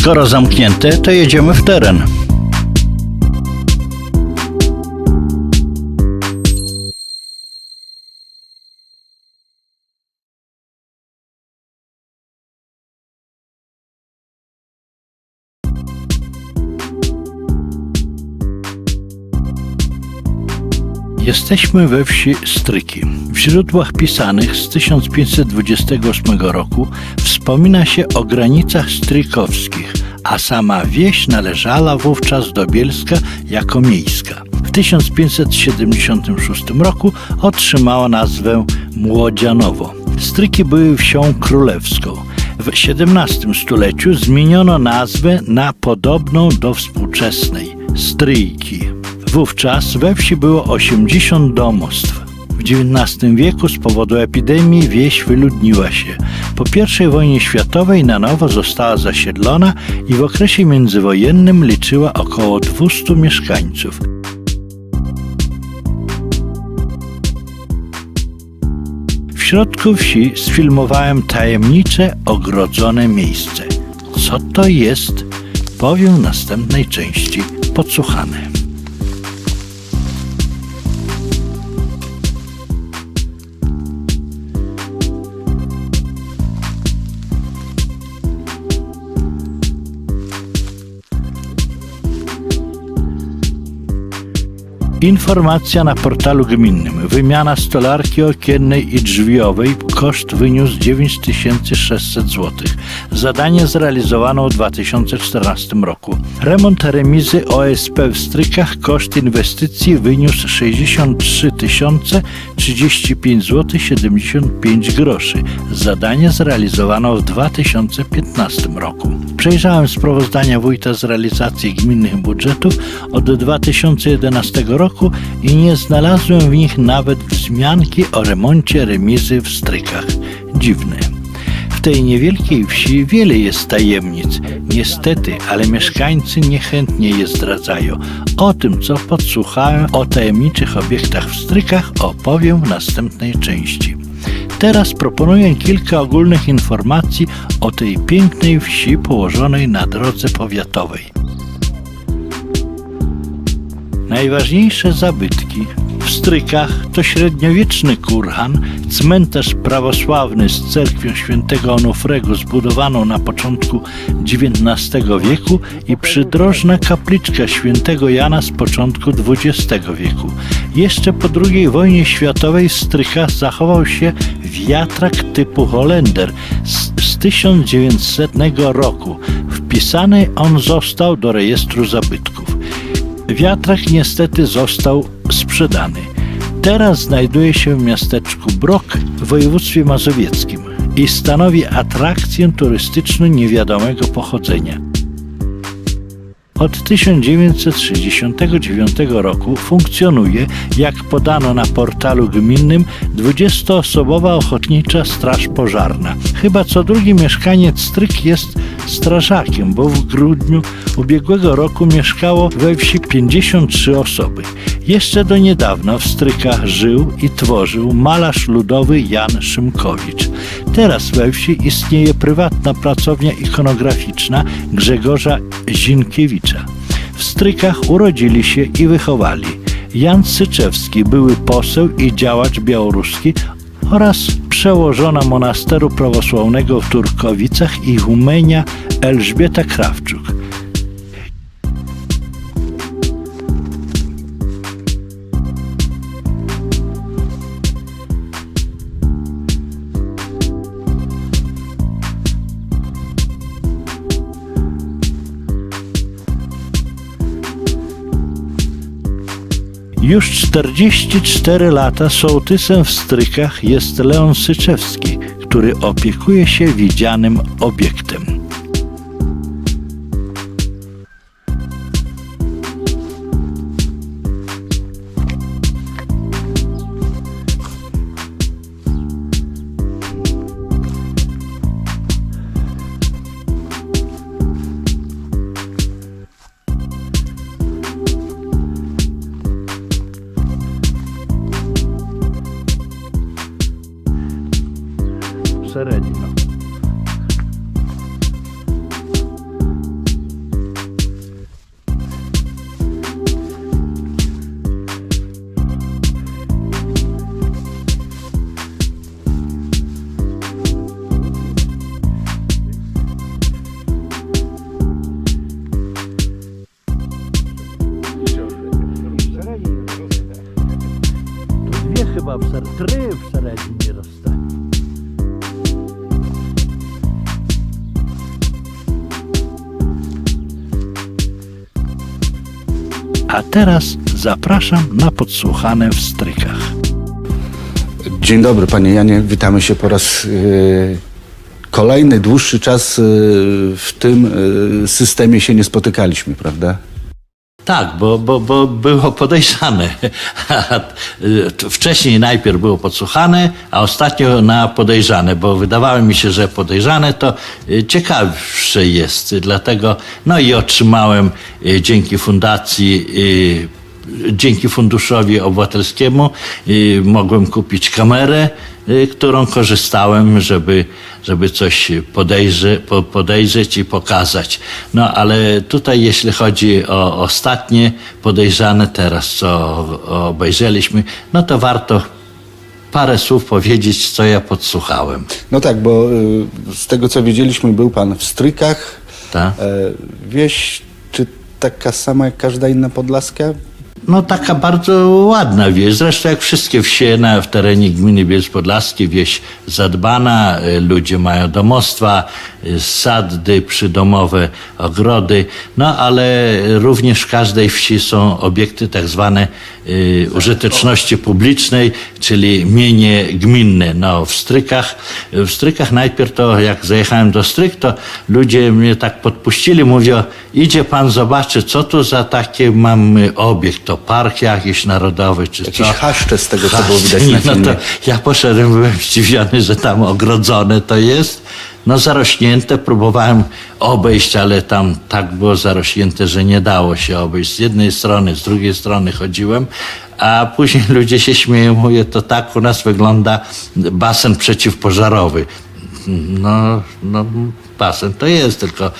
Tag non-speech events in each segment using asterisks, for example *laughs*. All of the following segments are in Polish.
Skoro zamknięte, to jedziemy w teren. Jesteśmy we wsi Stryki. W źródłach pisanych z 1528 roku wspomina się o granicach strykowskich, a sama wieś należała wówczas do Bielska jako miejska. W 1576 roku otrzymała nazwę Młodzianowo. Stryki były wsią królewską. W XVII stuleciu zmieniono nazwę na podobną do współczesnej Stryjki. Wówczas we wsi było 80 domostw. W XIX wieku z powodu epidemii wieś wyludniła się. Po I wojnie światowej na nowo została zasiedlona i w okresie międzywojennym liczyła około 200 mieszkańców. W środku wsi sfilmowałem tajemnicze, ogrodzone miejsce. Co to jest? Powiem w następnej części. Podsłuchane. Informacja na portalu gminnym. Wymiana stolarki okiennej i drzwiowej. Koszt wyniósł 9600 zł. Zadanie zrealizowano w 2014 roku. Remont remizy OSP w Strykach. Koszt inwestycji wyniósł 63 035 zł 75 groszy. Zadanie zrealizowano w 2015 roku. Przejrzałem sprawozdania wójta z realizacji gminnych budżetów od 2011 roku i nie znalazłem w nich nawet wzmianki o remoncie remizy w Strykach. Dziwne. W tej niewielkiej wsi wiele jest tajemnic. Niestety, ale mieszkańcy niechętnie je zdradzają. O tym, co podsłuchałem o tajemniczych obiektach w Strykach, opowiem w następnej części. Teraz proponuję kilka ogólnych informacji o tej pięknej wsi położonej na drodze powiatowej. Najważniejsze zabytki w Strykach to średniowieczny kurhan, cmentarz prawosławny z cerkwią świętego Onufrego zbudowaną na początku XIX wieku i przydrożna kapliczka świętego Jana z początku XX wieku. Jeszcze po II wojnie światowej w Strykach zachował się wiatrak typu Holender z, z 1900 roku. Wpisany on został do rejestru zabytków. Wiatrak niestety został sprzedany. Teraz znajduje się w miasteczku Brok w województwie mazowieckim i stanowi atrakcję turystyczną niewiadomego pochodzenia. Od 1969 roku funkcjonuje, jak podano na portalu gminnym, 20-osobowa ochotnicza straż pożarna. Chyba co drugi mieszkaniec Stryk jest strażakiem, bo w grudniu ubiegłego roku mieszkało we wsi 53 osoby. Jeszcze do niedawna w Strykach żył i tworzył malarz ludowy Jan Szymkowicz. Teraz we wsi istnieje prywatna pracownia ikonograficzna Grzegorza Zinkiewicza. W Strykach urodzili się i wychowali Jan Syczewski, były poseł i działacz białoruski oraz przełożona monasteru prawosławnego w Turkowicach i Humenia Elżbieta Krawczuk. Już 44 lata sołtysem w Strykach jest Leon Syczewski, który opiekuje się widzianym obiektem. Teraz zapraszam na podsłuchane w strykach. Dzień dobry panie Janie, witamy się po raz y, kolejny, dłuższy czas y, w tym y, systemie się nie spotykaliśmy, prawda? Tak, bo, bo, bo było podejrzane. Wcześniej najpierw było podsłuchane, a ostatnio na podejrzane, bo wydawało mi się, że podejrzane to y, ciekawsze jest. Dlatego, no i otrzymałem y, dzięki fundacji y, dzięki funduszowi obywatelskiemu y, mogłem kupić kamerę, y, którą korzystałem, żeby, żeby coś podejrze, po, podejrzeć i pokazać. No ale tutaj, jeśli chodzi o ostatnie podejrzane teraz, co obejrzeliśmy, no to warto parę słów powiedzieć, co ja podsłuchałem. No tak, bo y, z tego co wiedzieliśmy, był pan w Strykach. Tak? E, wieś, czy taka sama jak każda inna podlaska? No taka bardzo ładna wieś, zresztą jak wszystkie wsie na, w terenie gminy Bielsk Podlaskiej, wieś zadbana, y, ludzie mają domostwa, y, sady przydomowe, ogrody, no ale również w każdej wsi są obiekty tak zwane y, użyteczności publicznej, czyli mienie gminne. No w Strykach, w Strykach najpierw to jak zajechałem do Stryk, to ludzie mnie tak podpuścili, mówią, idzie pan zobaczy, co tu za takie mamy obiekt, to park jakiś narodowy, czy Jakieś co. chaszcze z tego, co było widać na no to ja poszedłem, byłem zdziwiony, że tam ogrodzone to jest. No zarośnięte, próbowałem obejść, ale tam tak było zarośnięte, że nie dało się obejść. Z jednej strony, z drugiej strony chodziłem, a później *laughs* ludzie się śmieją, mówię, to tak u nas wygląda basen przeciwpożarowy. No, no basen to jest, tylko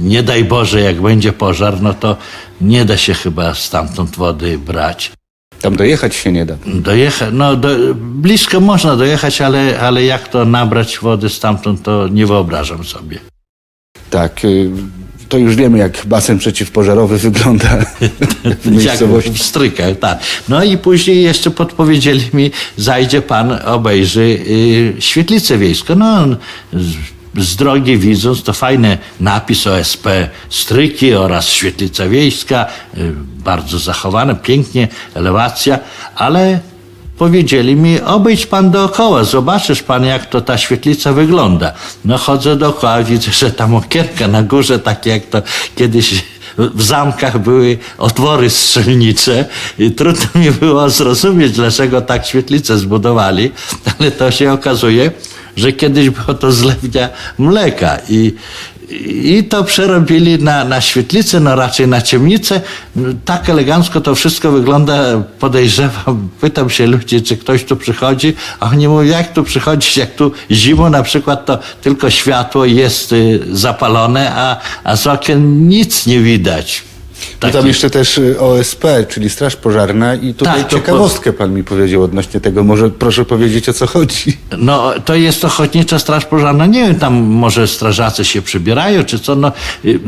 nie daj Boże, jak będzie pożar, no to nie da się chyba stamtąd wody brać. Tam dojechać się nie da. Dojechać, no do, blisko można dojechać, ale, ale jak to nabrać wody stamtąd, to nie wyobrażam sobie. Tak, y, to już wiemy, jak basen przeciwpożarowy wygląda w *laughs* miejscowości. Jak w strykach, tak. No i później jeszcze podpowiedzieli mi, zajdzie pan, obejrzy y, świetlicę wiejską. No, z, drogi widząc, to fajny napis OSP Stryki oraz świetlica wiejska, y, bardzo zachowane, pięknie, elewacja, ale Powiedzieli mi, obejdź pan dookoła, zobaczysz pan, jak to ta świetlica wygląda. No chodzę dookoła, widzę, że tam okienka na górze, takie jak to kiedyś w zamkach były otwory strzelnicze i trudno mi było zrozumieć, dlaczego tak świetlicę zbudowali, ale to się okazuje, że kiedyś było to zlewnia mleka i, i to przerobili na, na świetlicę, no raczej na ciemnicę. Tak elegancko to wszystko wygląda, podejrzewam. Pytam się ludzi, czy ktoś tu przychodzi, a oni mówią, jak tu przychodzić, jak tu zimą na przykład to tylko światło jest y, zapalone, a, a z okien nic nie widać. No tam jeszcze też y, OSP, czyli Straż Pożarna i tutaj Tak, to ciekawostkę pan mi powiedział odnośnie tego. Może proszę powiedzieć, o co chodzi. No, to jest Ochotnicza Straż Pożarna. Nie wiem, tam może strażacy się przybierają, czy co. No, y,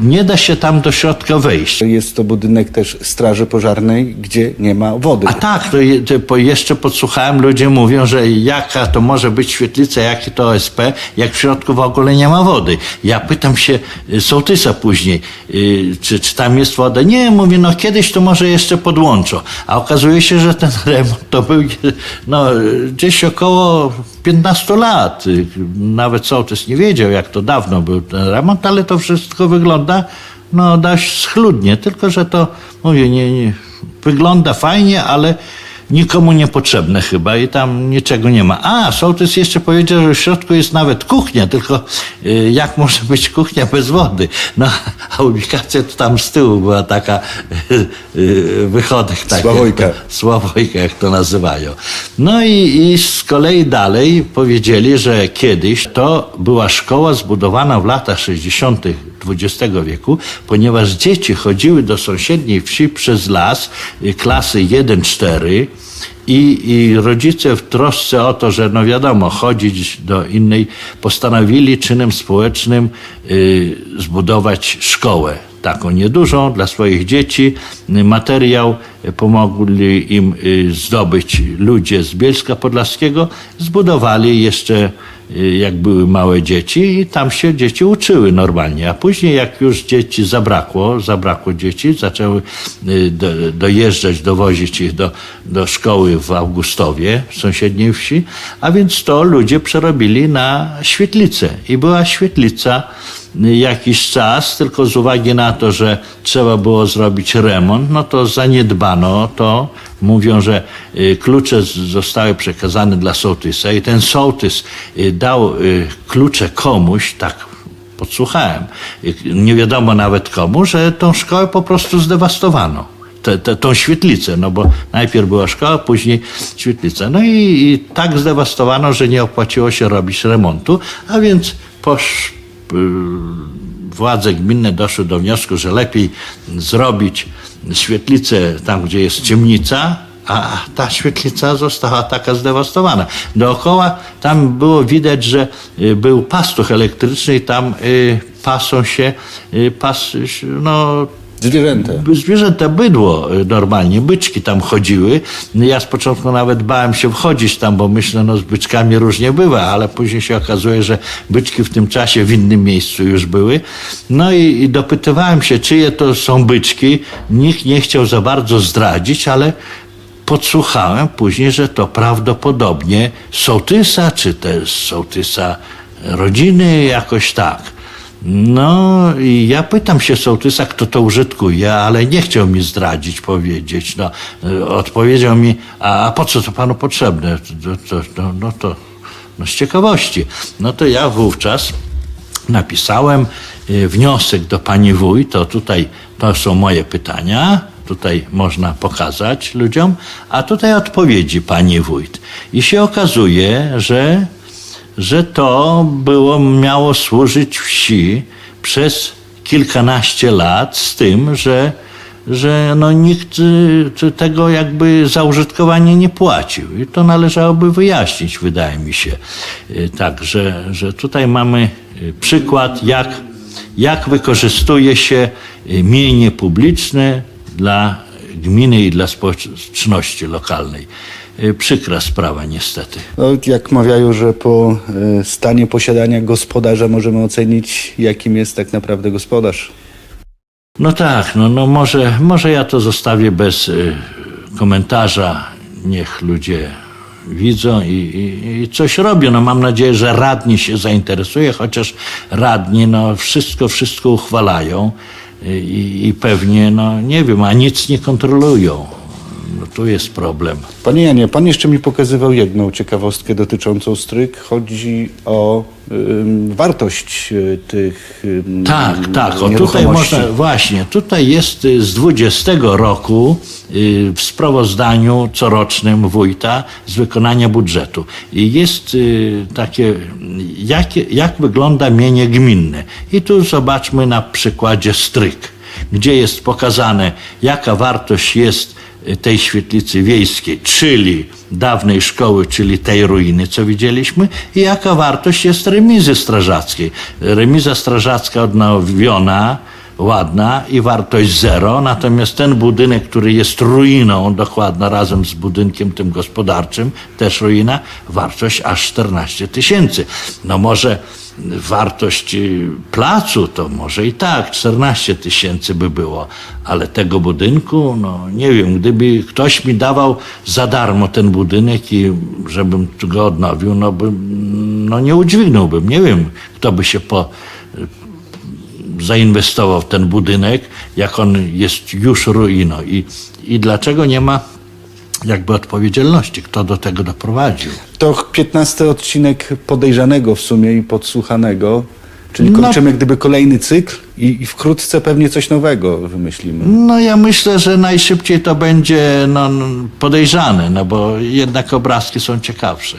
nie da się tam do środka wejść. Jest to budynek też Straży Pożarnej, gdzie nie ma wody. A tak, to, je, to po, jeszcze podsłuchałem, ludzie mówią, że jaka to może być świetlica, jakie to OSP, jak w środku w ogóle nie ma wody. Ja pytam się y, sołtysa później, y, czy, czy tam jest woda. Nie, mówi, no kiedyś to może jeszcze podłączą. A okazuje się, że ten *laughs* remont to był no, gdzieś około 15 lat. Nawet sołtys nie wiedział, jak to dawno był ten remont, ale to wszystko wygląda no dość schludnie, tylko że to, mówię, nie, nie, wygląda fajnie, ale nikomu niepotrzebne chyba i tam niczego nie ma. A, sołtys jeszcze powiedział, że w środku jest nawet kuchnia, tylko y, jak może być kuchnia bez wody? No, *laughs* a ubikacja to tam z tyłu była taka y, y, wychodek. Tak, Sławojka. Jak to, Sławojka, jak to nazywają. No i, i z kolei dalej powiedzieli, że kiedyś to była szkoła zbudowana w latach 60. XX wieku, ponieważ dzieci chodziły do sąsiedniej wsi przez las, y, klasy 1-4 i, i rodzice w trosce o to, że no wiadomo, chodzić do innej, postanowili czynem społecznym y, zbudować szkołę taką niedużą dla swoich dzieci. Y, Materiał pomogli im y, zdobyć ludzie z Bielska Podlaskiego. Zbudowali jeszcze jak były małe dzieci i tam się dzieci uczyły normalnie. A później jak już dzieci zabrakło, zabrakło dzieci, zaczęły y, do, dojeżdżać, dowozić ich do, do szkoły w Augustowie, w sąsiedniej wsi, a więc to ludzie przerobili na świetlicę. I była świetlica y, jakiś czas, tylko z uwagi na to, że trzeba było zrobić remont, no to zaniedbano to. Mówią, że y, klucze zostały przekazane dla sołtysa i ten sołtys y, dał y, klucze komuś, tak podsłuchałem, nie wiadomo nawet komu, że tą szkołę po prostu zdewastowano. Te, te, tą świetlicę, no bo najpierw była szkoła, później świetlica. No i, i tak zdewastowano, że nie opłaciło się robić remontu, a więc y, władze gminne doszły do wniosku, że lepiej zrobić świetlicę tam, gdzie jest ciemnica, a ta świetlica została taka zdewastowana. Dookoła tam było widać, że y, był pastuch elektryczny i tam y, pasą się, y, pas, no, Zwierzęta. zwierzęta, bydło y, normalnie, byczki tam chodziły. Ja z początku nawet bałem się wchodzić tam, bo myślę, no z byczkami różnie bywa, ale później się okazuje, że byczki w tym czasie w innym miejscu już były. No i, i dopytywałem się, czyje to są byczki. Nikt nie chciał za bardzo zdradzić, ale podsłuchałem później, że to prawdopodobnie sołtysa, czy też sołtysa rodziny, jakoś tak. No i ja pytam się sołtysa, kto to użytkuje, ale nie chciał mi zdradzić, powiedzieć. No, y, odpowiedział mi, a, a po co to panu potrzebne? To, to, to, no to no z ciekawości. No to ja wówczas napisałem y, wniosek do pani wójt, to tutaj to są moje pytania, tutaj można pokazać ludziom, a tutaj odpowiedzi pani wójt. I się okazuje, że, że to było, miało służyć wsi przez kilkanaście lat z tym, że że no nikt y, tego jakby za użytkowanie nie płacił. I to należałoby wyjaśnić, wydaje mi się. Y, Tak, że, tutaj mamy y, przykład, jak, jak wykorzystuje się mienie publiczne dla gminy i dla społeczności lokalnej. Y, Przykra sprawa niestety. No, jak mawiają, że po e, stanie posiadania gospodarza możemy ocenić, jakim jest tak naprawdę gospodarz. No tak, no, no może, może ja to zostawię bez y, komentarza. Niech ludzie widzą i, i, i coś robią. No mam nadzieję, że radni się zainteresuje, chociaż radni no wszystko, wszystko uchwalają y, i, i pewnie, no nie wiem, a nic nie kontrolują. No tu jest problem. Panie Janie, pan jeszcze mi pokazywał jedną ciekawostkę dotyczącą stryk. Chodzi o ym, wartość y, tych ym, Tak, tak. O, tutaj nieruchomości. można, właśnie, tutaj jest y, z 20 roku y, w sprawozdaniu corocznym wójta z wykonania budżetu. I jest y, takie, jakie, jak wygląda mienie gminne. I tu zobaczmy na przykładzie stryk, gdzie jest pokazane, jaka wartość jest tej świetlicy wiejskiej, czyli dawnej szkoły, czyli tej ruiny, co widzieliśmy, i jaka wartość jest remizy strażackiej. Remiza strażacka odnowiona, ładna i wartość zero, natomiast ten budynek, który jest ruiną dokładnie razem z budynkiem tym gospodarczym, też ruina, wartość aż 14 tysięcy. No może wartość y, placu to może i tak 14 tysięcy by było, ale tego budynku, no nie wiem, gdyby ktoś mi dawał za darmo ten budynek i żebym go odnowił, no bym, no nie udźwignąłbym, nie wiem, kto by się po, zainwestował w ten budynek, jak on jest już ruiną. I, i dlaczego nie ma jakby odpowiedzialności, kto do tego doprowadził. To 15 odcinek podejrzanego w sumie i podsłuchanego. Czyli No. kończymy gdyby kolejny cykl i, i wkrótce pewnie coś nowego wymyślimy. No ja myślę, że najszybciej to będzie no, podejrzane, no bo jednak obrazki są ciekawsze.